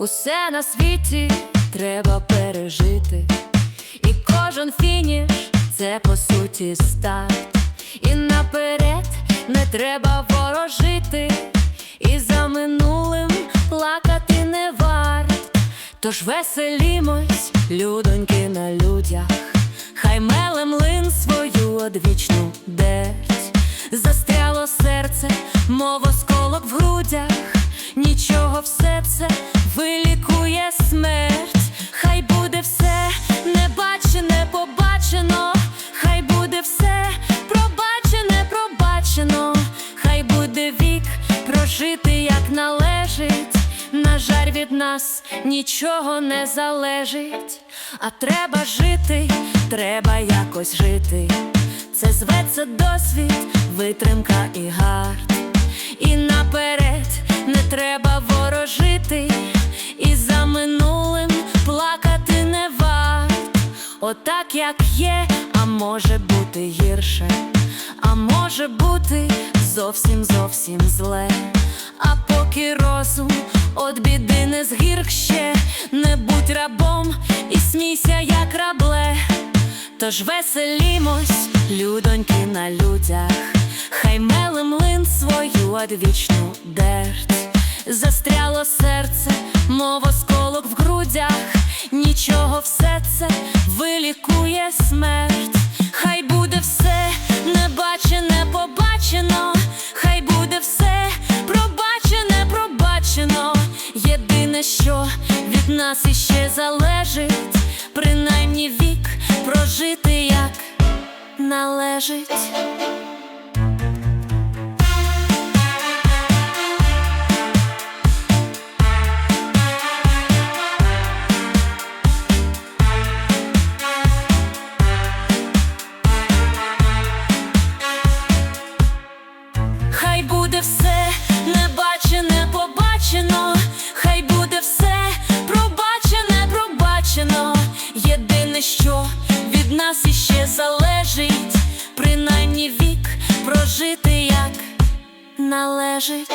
Усе на світі треба пережити, і кожен фініш це по суті старт. І наперед не треба ворожити, і за минулим плакати не варт. Тож веселімось, людоньки на людях, хай меле млин свою одвічну дерть. Застряло серце, мов осколок в грудях, нічого все це вилікує смерть. Хай буде все небачене, побачено, хай буде все пробачене, пробачено, хай буде вік прожити як належить. На жаль, від нас нічого не залежить, а треба жити, треба якось жити. Це зветься досвід, витримка і гард. І наперед не треба Отак, як є, а може бути гірше, а може бути зовсім зовсім зле. А поки розум от біди не згірк не будь рабом і смійся, як рабле. Тож веселімось, людоньки на людях, хай меле млин свою одвічну дерть. Застряло серце, мов осколок в грудях, нічого все це вилікує смерть. Хай буде все небачене, побачено, хай буде все пробачене, пробачено. Єдине, що від нас іще залежить, принаймні вік прожити як належить. Хай буде все небачене, побачено, хай буде все пробачене, пробачено. Єдине, що від нас іще залежить, принаймні вік прожити як належить.